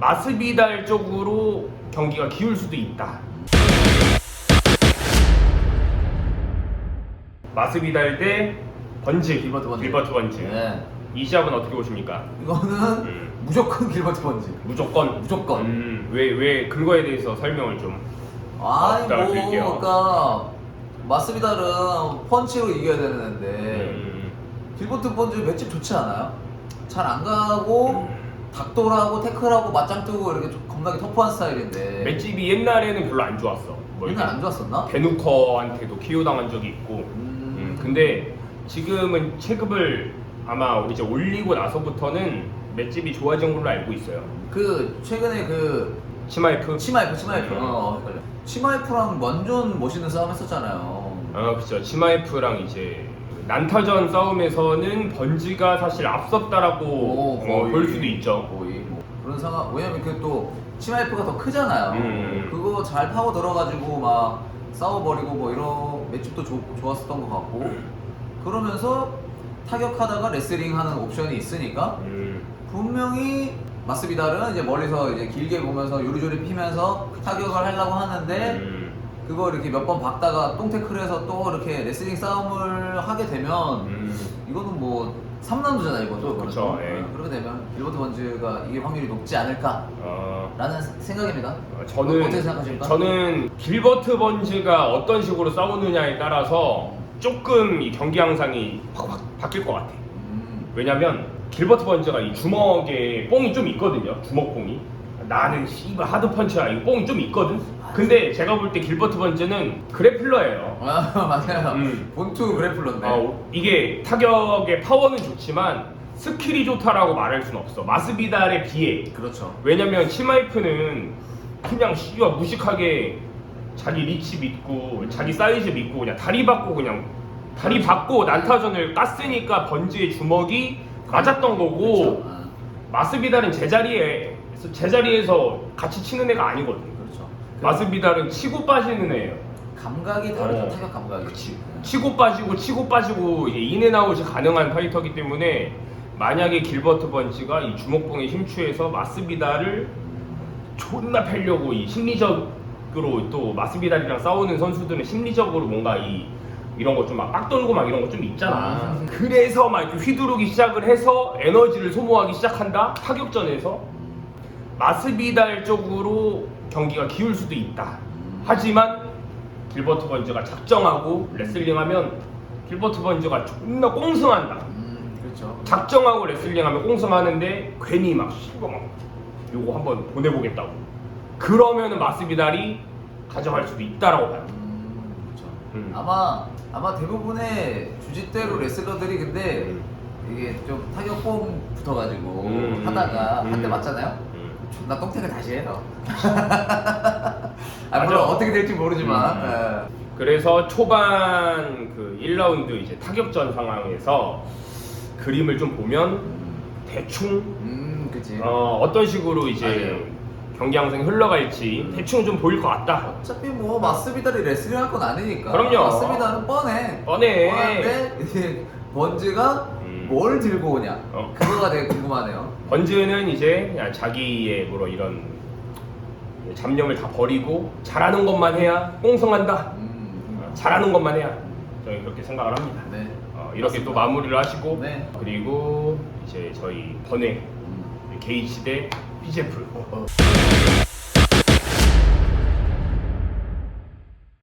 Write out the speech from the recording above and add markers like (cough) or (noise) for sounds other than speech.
마스비달 쪽으로 경기가 기울 수도 있다. 마스비달 대 번지 길버트 번지. 길버트 번지. 네. 이 시합은 어떻게 보십니까? 이거는 음. 무조건 길버트 번지. 무조건 무조건. 음, 왜 왜 근거에 대해서 설명을 좀 아니 따라 뭐 드릴게요. 그러니까 마스비달은 펀치로 이겨야 되는데 음, 길버트 번지 맷집 좋지 않아요? 잘 안 가고 닥돌하고 태클하고 맞짱 뜨고 이렇게 좀 겁나게 터프한 스타일인데 맷집이 옛날에는 별로 안 좋았어. 뭐 옛날 이렇게 안 좋았었나? 베누커한테도 KO 당한 적이 있고. 음, 음, 근데 지금은 체급을 아마 이제 올리고 나서부터는 맷집이 좋아진 걸로 알고 있어요. 그 최근에 그 치마이프. 치마이프 치마이프 음. 어, 헷갈려. 치마이프랑 완전 멋있는 싸움 했었잖아요. 어, 그쵸. 치마이프랑 이제 난타전 싸움에서는 번지가 사실 앞섰다라고 오, 어, 거의. 볼 수도 있죠. 거의 뭐 그런 상황 왜냐면 그또 치마이프가 더 크잖아요. 음. 그거 잘 파고 들어가지고 막 싸워버리고 뭐 이런 매집도 좋, 좋았었던 것 같고 그러면서 타격하다가 레슬링 하는 옵션이 있으니까 음, 분명히 마스비달은 이제 멀리서 이제 길게 보면서 요리조리 피면서 타격을 하려고 하는데 음, 그거 이렇게 몇 번 박다가 똥태클 해서 또 이렇게 레슬링 싸움을 하게 되면 음. 이거는 뭐 3라운드잖아 이것도 그래서 그쵸, 예. 그렇게 되면 길버트 번즈가 이길 확률이 높지 않을까라는 어, 생각입니다. 어, 저는 어떻게 생각하십니까? 저는 길버트 번지가 어떤 식으로 싸우느냐에 따라서 조금 이 경기 양상이 확, 확 바뀔 것 같아. 음, 왜냐면 길버트 번즈가 이 주먹에 뽕이 좀 있거든요. 주먹 뽕이. 나는 씨발 하드 펀치야. 이 뽕이 좀 있거든. 근데 제가 볼 때 길버트 번즈는 그래플러예요. 아 (laughs) 맞아요. 음. 본투 그래플러인데. 어, 이게 타격의 파워는 좋지만 스킬이 좋다라고 말할 수는 없어. 마스비달에 비해. 그렇죠. 왜냐면 치마이프는 그냥 씨와 무식하게 자기 리치 믿고 자기 사이즈 믿고 그냥 다리 받고 그냥 다리 받고 난타전을 깠으니까 번지의 주먹이 맞았던 거고 그렇죠. 아, 마스비달은 제자리에 제자리에서 같이 치는 애가 아니거든. 그렇죠. 마스비달은 치고 빠지는 애예요. 감각이 다르죠. 어. 타격 감각이. 그치. 치고 빠지고 치고 빠지고 이게 인앤아웃이 가능한 파이터기 때문에 만약에 길버트 번치가 이 주먹봉에 심취해서 마스비달을 존나 패려고 이 심리적으로 또 마스비달이랑 싸우는 선수들은 심리적으로 뭔가 이 이런 거 좀 막 빡 돌고 막 이런 거 좀 있잖아. 음. 그래서 막 이렇게 휘두르기 시작을 해서 에너지를 소모하기 시작한다. 타격전에서 마스비달 쪽으로 경기가 기울 수도 있다. 하지만 길버트 번즈가 작정하고 레슬링하면 길버트 번즈가 존나 꽁승한다. 음, 그렇죠. 작정하고 레슬링하면 꽁승하는데 괜히 막 씨고 막 요거 한번 보내보겠다고. 그러면은 마스비달이 가져갈 수도 있다라고 봐요. 음, 그렇죠. 음. 아마 아마 대부분의 주짓대로 레슬러들이 근데 음. 이게 좀 타격폼 붙어가지고 음, 하다가 음. 한대 맞잖아요. 음. 존나 똥탱을 다시 해요. (laughs) 아, 물론 맞아. 어떻게 될지 모르지만. 음. 예. 그래서 초반 그 1라운드 이제 타격전 상황에서 그림을 좀 보면 음, 대충 음, 그치. 어, 어떤 식으로 이제 맞아요. 경기 양상이 흘러갈지 대충 좀 보일 것 같다. 어차피 뭐 마스비달이 레슬링 할 건 아니니까. 그럼요. 마스비달은 뻔해. 뻔해. 뻔한데 이제 음. (laughs) 뭘 들고 오냐. 어. 그거가 되게 궁금하네요. 번즈는 이제 그냥 자기의 뭐 이런 잡념을 다 버리고 잘하는 것만 해야 꽁성한다. 음, 잘하는 것만 해야 저희 그렇게 생각을 합니다. 네. 어, 이렇게 또 마무리를 하시고 네. 그리고 이제 저희 번외 음. 게이치 대 피제프 어, 어.